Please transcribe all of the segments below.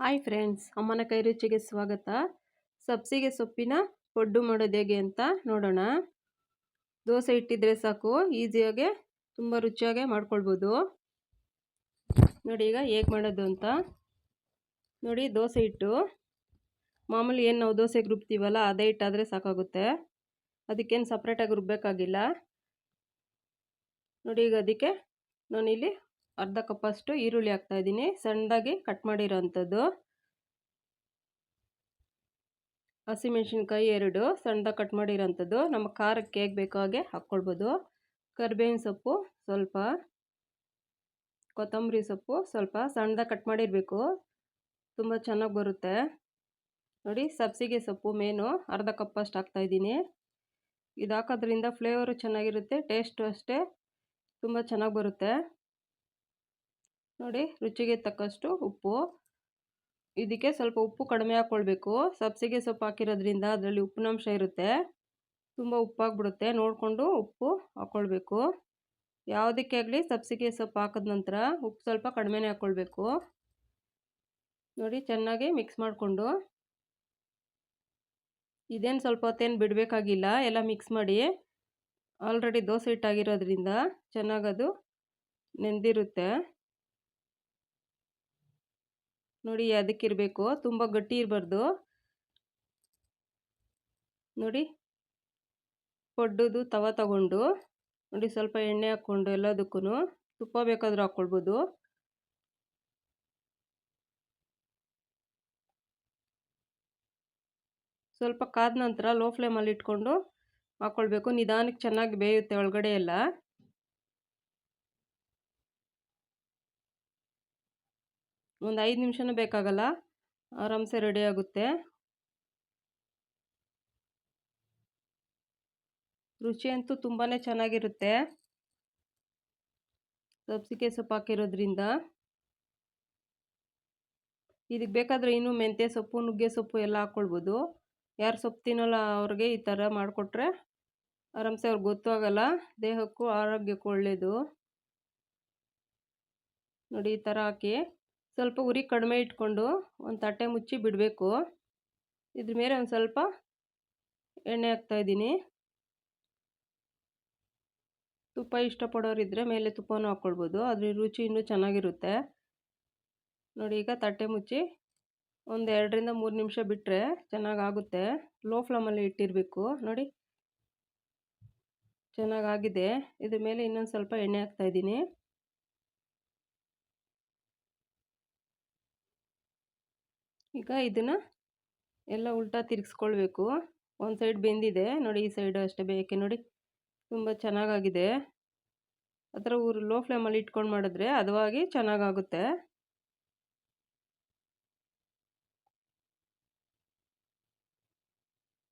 Hi friends, ಅಮ್ಮನ ಕೈ ರುಚಿಗೆ ಸ್ವಾಗತ. ಸಬ್ಸಿಗೆ ಸೊಪ್ಪಿನ ಪೊಡ್ಡು ಮಾಡೋದು ಹೇಗೆ ಅಂತ ನೋಡೋಣ. ದೋಸೆ ಇಟ್ಟಿದ್ರೆ ಸಾಕು, ಈಸಿಯಾಗೆ ತುಂಬ ರುಚಿಯಾಗೆ ಮಾಡ್ಕೊಳ್ಬೋದು. ನೋಡಿ ಈಗ ಹೇಗೆ ಮಾಡೋದು ಅಂತ. ನೋಡಿ ದೋಸೆ ಇಟ್ಟು, ಮಾಮೂಲಿ ಏನು ನಾವು ದೋಸೆಗೆ ರುಬ್ತೀವಲ್ಲ, ಅದೇ ಇಟ್ಟಾದರೆ ಸಾಕಾಗುತ್ತೆ. ಅದಕ್ಕೇನು ಸಪ್ರೇಟಾಗಿ ರುಬ್ಬಬೇಕಾಗಿಲ್ಲ ನೋಡಿ ಈಗ ಅದಕ್ಕೆ ನಾನಿಲ್ಲಿ ಅರ್ಧ ಕಪ್ಪಷ್ಟು ಈರುಳ್ಳಿ ಹಾಕ್ತಾ ಇದ್ದೀನಿ. ಸಣ್ಣದಾಗಿ ಕಟ್ ಮಾಡಿರೋ ಅಂಥದ್ದು ಹಸಿಮೆಣ್ಸಿನ್ಕಾಯಿ ಎರಡು, ಸಣ್ಣದಾಗಿ ಕಟ್ ಮಾಡಿರೋಂಥದ್ದು. ನಮ್ಮ ಖಾರಕ್ಕೆ ಹೇಗೆ ಬೇಕೋ ಹಾಗೆ ಹಾಕ್ಕೊಳ್ಬೋದು. ಕರಿಬೇವಿನ ಸೊಪ್ಪು ಸ್ವಲ್ಪ, ಕೊತ್ತಂಬರಿ ಸೊಪ್ಪು ಸ್ವಲ್ಪ ಸಣ್ಣದಾಗಿ ಕಟ್ ಮಾಡಿರಬೇಕು. ತುಂಬ ಚೆನ್ನಾಗಿ ಬರುತ್ತೆ. ನೋಡಿ, ಸಬ್ಸಿಗೆ ಸೊಪ್ಪು ಮೇನು ಅರ್ಧ ಕಪ್ಪಷ್ಟು ಹಾಕ್ತಾಯಿದ್ದೀನಿ ಇದು ಹಾಕೋದ್ರಿಂದ ಫ್ಲೇವರು ಚೆನ್ನಾಗಿರುತ್ತೆ ಟೇಸ್ಟು ಅಷ್ಟೇ ತುಂಬ ಚೆನ್ನಾಗಿ ಬರುತ್ತೆ. ನೋಡಿ, ರುಚಿಗೆ ತಕ್ಕಷ್ಟು ಉಪ್ಪು. ಇದಕ್ಕೆ ಸ್ವಲ್ಪ ಉಪ್ಪು ಕಡಿಮೆ ಹಾಕ್ಕೊಳ್ಬೇಕು ಸಬ್ಸಿಗೆ ಸೊಪ್ಪು ಹಾಕಿರೋದ್ರಿಂದ ಅದರಲ್ಲಿ ಉಪ್ಪಿನಂಶ ಇರುತ್ತೆ. ತುಂಬ ಉಪ್ಪಾಗ್ಬಿಡುತ್ತೆ. ನೋಡಿಕೊಂಡು ಉಪ್ಪು ಹಾಕ್ಕೊಳ್ಬೇಕು ಯಾವುದಕ್ಕೆ ಆಗಲಿ ಸಬ್ಸಿಗೆ ಸೊಪ್ಪು ಹಾಕಿದ ನಂತರ ಉಪ್ಪು ಸ್ವಲ್ಪ ಕಡಿಮೆನೇ ಹಾಕ್ಕೊಳ್ಬೇಕು ನೋಡಿ, ಚೆನ್ನಾಗಿ ಮಿಕ್ಸ್ ಮಾಡಿಕೊಂಡು. ಇದೇನು ಸ್ವಲ್ಪ ಹೊತ್ತೇನು ಬಿಡಬೇಕಾಗಿಲ್ಲ. ಎಲ್ಲ ಮಿಕ್ಸ್ ಮಾಡಿ. ಆಲ್ರೆಡಿ ದೋಸೆ ಹಿಟ್ಟಾಗಿರೋದ್ರಿಂದ ಚೆನ್ನಾಗದು ನೆಂದಿರುತ್ತೆ. ನೋಡಿ ಅದಕ್ಕಿರಬೇಕು ತುಂಬ ಗಟ್ಟಿ ಇರಬಾರ್ದು. ನೋಡಿ. ಪಡ್ಡದು ತವ ತಗೊಂಡು, ನೋಡಿ ಸ್ವಲ್ಪ ಎಣ್ಣೆ ಹಾಕ್ಕೊಂಡು ಎಲ್ಲದಕ್ಕೂ ತುಪ್ಪ ಬೇಕಾದರೂ ಹಾಕ್ಕೊಳ್ಬೋದು. ಸ್ವಲ್ಪ ಕಾದ ನಂತರ ಲೋ ಫ್ಲೇಮಲ್ಲಿ ಇಟ್ಕೊಂಡು ಹಾಕ್ಕೊಳ್ಬೇಕು. ನಿಧಾನಕ್ಕೆ ಚೆನ್ನಾಗಿ ಬೇಯುತ್ತೆ ಒಳಗಡೆ ಎಲ್ಲ. ಒಂದು ಐದು ನಿಮಿಷನೂ ಬೇಕಾಗಲ್ಲ? ಆರಾಮ್ಸೆ ರೆಡಿ ಆಗುತ್ತೆ. ರುಚಿ ಅಂತೂ ತುಂಬಾ ಚೆನ್ನಾಗಿರುತ್ತೆ. ಸಬ್ಸಿಗೆ ಸೊಪ್ಪು ಹಾಕಿರೋದ್ರಿಂದ. ಇದಕ್ಕೆ ಬೇಕಾದರೆ ಇನ್ನೂ ಮೆಂತ್ಯ ಸೊಪ್ಪು, ನುಗ್ಗೆ ಸೊಪ್ಪು ಎಲ್ಲ ಹಾಕ್ಕೊಳ್ಬೋದು ಯಾರು ಸೊಪ್ಪು ತಿನ್ನೋಲ್ಲ ಅವ್ರಿಗೆ ಈ ಥರ ಮಾಡಿಕೊಟ್ರೆ ಆರಾಮ್ಸೆ ಅವ್ರಿಗೆ ಗೊತ್ತಾಗಲ್ಲ ದೇಹಕ್ಕೂ ಆರೋಗ್ಯಕ್ಕೂ ಒಳ್ಳೆಯದು ನೋಡಿ ಈ ಥರ ಹಾಕಿ. ಸ್ವಲ್ಪ ಉರಿ ಕಡಿಮೆ ಇಟ್ಕೊಂಡು ಒಂದು ತಟ್ಟೆ ಮುಚ್ಚಿ ಬಿಡಬೇಕು. ಇದ್ರ ಮೇಲೆ ಒಂದು ಸ್ವಲ್ಪ ಎಣ್ಣೆ ಹಾಕ್ತಾಯಿದ್ದೀನಿ ತುಪ್ಪ ಇಷ್ಟಪಡೋರಿದ್ದರೆ ಮೇಲೆ ತುಪ್ಪನೂ ಹಾಕ್ಕೊಳ್ಬೋದು. ಅದ್ರ ರುಚಿ ಇನ್ನೂ ಚೆನ್ನಾಗಿರುತ್ತೆ. ನೋಡಿ, ಈಗ ತಟ್ಟೆ ಮುಚ್ಚಿ ಒಂದು ಎರಡರಿಂದ ಮೂರು ನಿಮಿಷ ಬಿಟ್ಟರೆ ಚೆನ್ನಾಗಾಗುತ್ತೆ. ಲೋ ಫ್ಲೇಮಲ್ಲಿ ಇಟ್ಟಿರಬೇಕು. ನೋಡಿ, ಚೆನ್ನಾಗಾಗಿದೆ. ಇದ್ರ ಮೇಲೆ ಇನ್ನೊಂದು ಸ್ವಲ್ಪ ಎಣ್ಣೆ ಹಾಕ್ತಾಯಿದ್ದೀನಿ ಈಗ ಇದನ್ನು ಎಲ್ಲ ಉಲ್ಟಾ ತಿರುಗಿಸ್ಕೊಳ್ಬೇಕು. ಒಂದು ಸೈಡ್ ಬೆಂದಿದೆ. ನೋಡಿ ಈ ಸೈಡು ಅಷ್ಟೇ ಬೇಕೆ ನೋಡಿ. ತುಂಬ ಚೆನ್ನಾಗಾಗಿದೆ. ಆ ಥರ ಊರು ಲೋ ಫ್ಲೇಮಲ್ಲಿ ಇಟ್ಕೊಂಡು ಮಾಡಿದ್ರೆ ಅದವಾಗಿ ಚೆನ್ನಾಗಾಗುತ್ತೆ.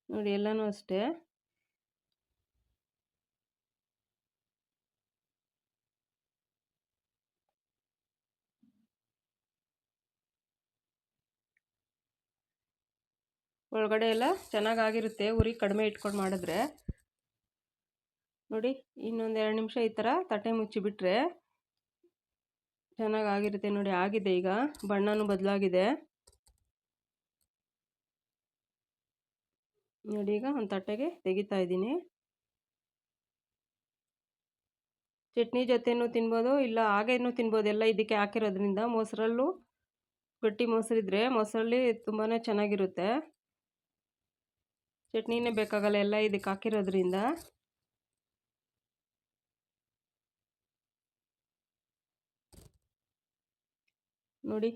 ನೋಡಿ ಎಲ್ಲನೂ ಅಷ್ಟೇ. ಒಳಗಡೆ ಎಲ್ಲ ಚೆನ್ನಾಗಾಗಿರುತ್ತೆ. ಉರಿ ಕಡಿಮೆ ಇಟ್ಕೊಂಡು ಮಾಡಿದ್ರೆ. ನೋಡಿ, ಇನ್ನೊಂದು ಎರಡು ನಿಮಿಷ ಈ ಥರ ತಟ್ಟೆ ಮುಚ್ಚಿಬಿಟ್ರೆ ಚೆನ್ನಾಗಾಗಿರುತ್ತೆ. ನೋಡಿ, ಆಗಿದೆ ಈಗ. ಬಣ್ಣನೂ ಬದಲಾಗಿದೆ. ನೋಡಿ, ಈಗ ಒಂದು ತಟ್ಟೆಗೆ ತೆಗಿತಾ ಇದ್ದೀನಿ. ಚಟ್ನಿ ಜೊತೆನೂ ತಿನ್ಬೋದು, ಇಲ್ಲ ಹಾಗೇನೂ ತಿನ್ಬೋದು. ಎಲ್ಲ ಇದಕ್ಕೆ ಹಾಕಿರೋದ್ರಿಂದ ಮೊಸರಲ್ಲೂ ಗಟ್ಟಿ ಮೊಸರಿದ್ರೆ ಮೊಸರಲ್ಲಿ ತುಂಬಾ ಚೆನ್ನಾಗಿರುತ್ತೆ. ಚಟ್ನಿನೇ ಬೇಕಾಗಲ್ಲ ಎಲ್ಲ ಇದಕ್ಕೆ ಹಾಕಿರೋದ್ರಿಂದ. ನೋಡಿ.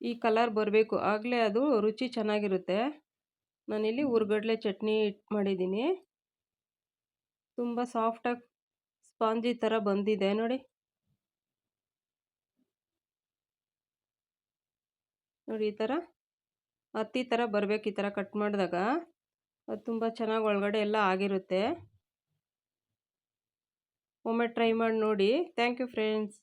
ಈ ಕಲರ್ ಬರಬೇಕು. ಆಗಲೇ ಅದು ರುಚಿ ಚೆನ್ನಾಗಿರುತ್ತೆ. ನಾನಿಲ್ಲಿ ಉರ್ಗಡ್ಲೆ ಚಟ್ನಿ ಮಾಡಿದ್ದೀನಿ. ತುಂಬ ಸಾಫ್ಟಾಗಿ ಸ್ಪಾಂಜಿ ಥರ ಬಂದಿದೆ. ನೋಡಿ. ನೋಡಿ ಈ ಥರ ಹತ್ತಿ ಥರ ಬರಬೇಕು ಈ ಥರ ಕಟ್ ಮಾಡಿದಾಗ. ಅದು ತುಂಬ ಚೆನ್ನಾಗಿ ಒಳಗಡೆ ಎಲ್ಲ ಆಗಿರುತ್ತೆ. ಒಮ್ಮೆ ಟ್ರೈ ಮಾಡಿ ನೋಡಿ. Thank you friends